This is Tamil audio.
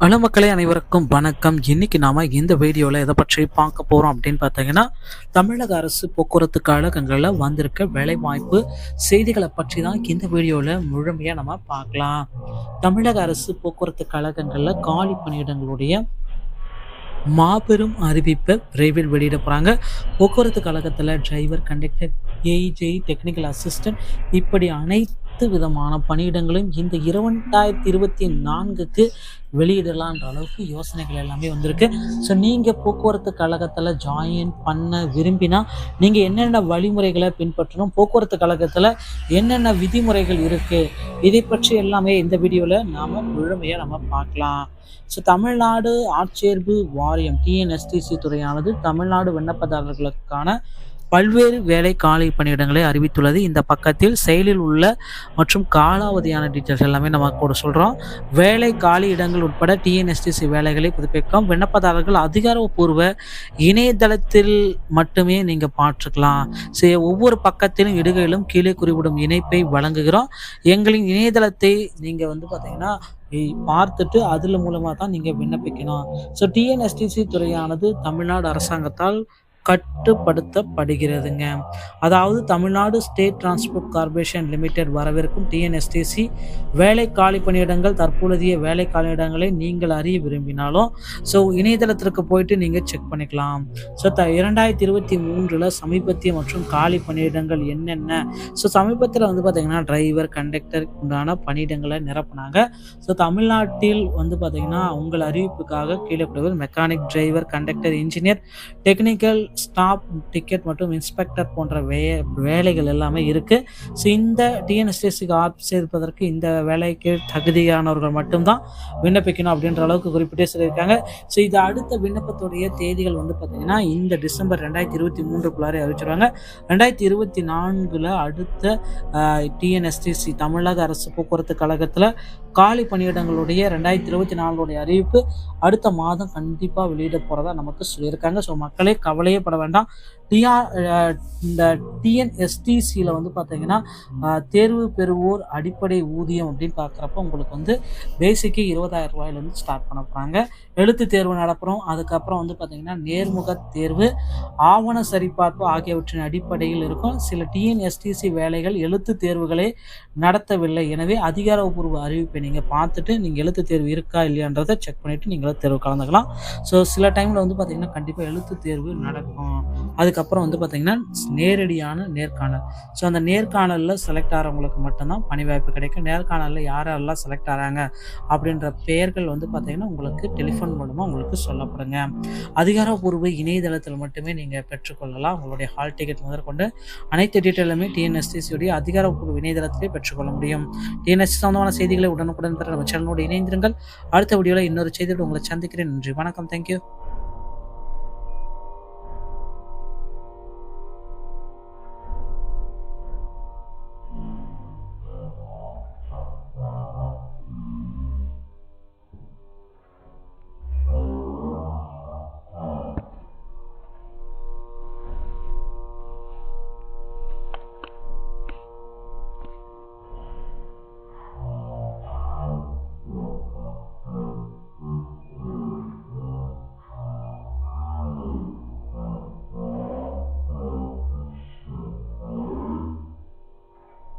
ஹலோ மக்களே அனைவருக்கும் வணக்கம். இன்னைக்கு நாம இந்த வீடியோவில் எதை பற்றி பார்க்க போகிறோம் அப்படின்னு பார்த்தீங்கன்னா தமிழக அரசு போக்குவரத்து கழகங்களில் வந்திருக்க வேலைவாய்ப்பு செய்திகளை பற்றி தான் இந்த வீடியோவில் முழுமையாக நம்ம பார்க்கலாம். தமிழக அரசு போக்குவரத்து கழகங்களில் காலி பணியிடங்களுடைய மாபெரும் அறிவிப்பை விரைவில் வெளியிட போகிறாங்க போக்குவரத்து கழகத்தில் டிரைவர் கண்டக்டர் ஏஜெய் டெக்னிக்கல் அசிஸ்டன்ட் இப்படி அனைத்து பத்து விதமான பணியிடங்களையும் இந்த இரண்டாயிரத்தி இருபத்தி நான்குக்கு வெளியிடலான்ற அளவுக்கு யோசனைகள் எல்லாமே வந்திருக்கு. ஸோ நீங்கள் போக்குவரத்து கழகத்தில் ஜாயின் பண்ண விரும்பினா நீங்கள் என்னென்ன வழிமுறைகளை பின்பற்றணும் போக்குவரத்து கழகத்தில் என்னென்ன விதிமுறைகள் இருக்குது இதை பற்றி எல்லாமே இந்த வீடியோவில் நாம் முழுமையாக நம்ம பார்க்கலாம். ஸோ தமிழ்நாடு ஆட்சேர்ப்பு வாரியம் டிஎன்எஸ்டிசி துறையானது தமிழ்நாடு விண்ணப்பதாரர்களுக்கான பல்வேறு வேலை காலை பணியிடங்களை அறிவித்துள்ளது. இந்த பக்கத்தில் செயலில் உள்ள மற்றும் காலாவதியான டீட்டெயில்ஸ் எல்லாமே நம்ம கூட சொல்கிறோம் வேலை காலி இடங்கள் உட்பட டிஎன்எஸ்டிசி வேலைகளை புதுப்பிக்கும். விண்ணப்பதாரர்கள் அதிகாரப்பூர்வ இணையதளத்தில் மட்டுமே நீங்கள் பார்த்துக்கலாம். சரி ஒவ்வொரு பக்கத்திலும் இடுகையிலும் கீழே குறிப்பிடும் இணைப்பை வழங்குகிறோம். எங்களின் இணையதளத்தை நீங்கள் வந்து பார்த்தீங்கன்னா பார்த்துட்டு அதில் மூலமாக தான் நீங்கள் விண்ணப்பிக்கணும் ஸோ டிஎன்எஸ்டிசி துறையானது தமிழ்நாடு அரசாங்கத்தால் கட்டுப்படுத்தப்படுகிறதுங்க. அதாவது Tamil Nadu state transport corporation limited வரவிருக்கும் டிஎன்எஸ்டிசி வேலை காலி பணியிடங்கள் தற்பொழுதைய வேலை காலியிடங்களை நீங்கள் அறிய விரும்பினாலும் ஸோ இணையதளத்திற்கு போயிட்டு நீங்கள் செக் பண்ணிக்கலாம். ஸோ த இரண்டாயிரத்தி இருபத்தி மூன்றில் சமீபத்திய மற்றும் காலி பணியிடங்கள் என்னென்ன? ஸோ சமீபத்தில் வந்து பார்த்தீங்கன்னா டிரைவர் கண்டக்டர் உண்டான பணியிடங்களை நிரப்புனாங்க. ஸோ தமிழ்நாட்டில் வந்து பார்த்தீங்கன்னா உங்கள் அறிவிப்புக்காக கீழே mechanic driver conductor engineer technical staff ticket மற்றும் இன்ஸ்பெக்டர் போன்ற வே வேலைகள் எல்லாமே இருக்குது ஸோ இந்த டிஎன்எஸ்டிஎஸ்சிக்கு ஆப் சேர்ப்பதற்கு இந்த வேலைக்கு தகுதியானவர்கள் மட்டும்தான் விண்ணப்பிக்கணும் அப்படின்ற அளவுக்கு குறிப்பிட்டே சொல்லியிருக்காங்க. ஸோ இது அடுத்த விண்ணப்பத்துடைய தேதிகள் வந்து பார்த்திங்கன்னா இந்த டிசம்பர் ரெண்டாயிரத்தி இருபத்தி மூன்றுக்குள்ளாரே அறிவிச்சிருவாங்க. ரெண்டாயிரத்தி இருபத்தி நான்கில் அடுத்த டிஎன்எஸ்டிசி தமிழக அரசு போக்குவரத்து கழகத்தில் காலி பணியிடங்களுடைய ரெண்டாயிரத்தி இருபத்தி நாலுடைய அறிவிப்பு அடுத்த மாதம் கண்டிப்பாக வெளியிட போகிறதா நமக்கு சொல்லியிருக்காங்க. ஸோ மக்களே கவலையை பட வேண்டாம். டிஆர் இந்த டிஎன்எஸ்டிசியில் வந்து பார்த்தீங்கன்னா தேர்வு பெறுவோர் அடிப்படை ஊதியம் அப்படின்னு பார்க்குறப்ப உங்களுக்கு வந்து பேசிக்கு இருபதாயிரம் ரூபாயிலேருந்து ஸ்டார்ட் பண்ண போகிறாங்க எழுத்து தேர்வு நடப்புறோம். அதுக்கப்புறம் வந்து பார்த்தீங்கன்னா நேர்முக தேர்வு ஆவண சரிபார்ப்பு ஆகியவற்றின் அடிப்படையில் இருக்கும். சில டிஎன்எஸ்டிசி வேலைகள் எழுத்து தேர்வுகளை நடத்தவில்லை. எனவே அதிகாரப்பூர்வ அறிவிப்பை நீங்கள் பார்த்துட்டு நீங்கள் எழுத்து தேர்வு இருக்கா இல்லையான்றதை செக் பண்ணிவிட்டு நீங்களும் தேர்வு கலந்துக்கலாம். ஸோ சில டைமில் வந்து பார்த்திங்கன்னா கண்டிப்பாக எழுத்து தேர்வு நடக்கும். அதுக்கப்புறம் வந்து பார்த்தீங்கன்னா நேரடியான நேர்காணல். ஸோ அந்த நேர்காணலில் செலக்ட் ஆகிறவங்களுக்கு மட்டும்தான் பணி வாய்ப்பு கிடைக்கும். நேர்காணலில் யார் யாரெல்லாம் செலக்ட் ஆகிறாங்க அப்படின்ற பெயர்கள் வந்து பார்த்தீங்கன்னா உங்களுக்கு டெலிஃபோன் மூலமாக உங்களுக்கு சொல்லப்படுங்க. அதிகாரப்பூர்வ இணையதளத்தில் மட்டுமே நீங்கள் பெற்றுக்கொள்ளலாம். உங்களுடைய ஹால் டிக்கெட் முதற்கொண்டு அனைத்து டீட்டெயிலுமே டிஎன்எஸ்டிசியுடைய அதிகாரப்பூர்வ இணையதளத்திலே பெற்றுக்கொள்ள முடியும். டிஎன்எஸ்சி சம்பந்தமான செய்திகளை உடனுக்குடன் பெற நம்ம சேனலோடு இணைந்திருங்கள். அடுத்த வீடியோவில் இன்னொரு செய்தியோடு உங்களை சந்திக்கிறேன். நன்றி. வணக்கம். தேங்க்யூ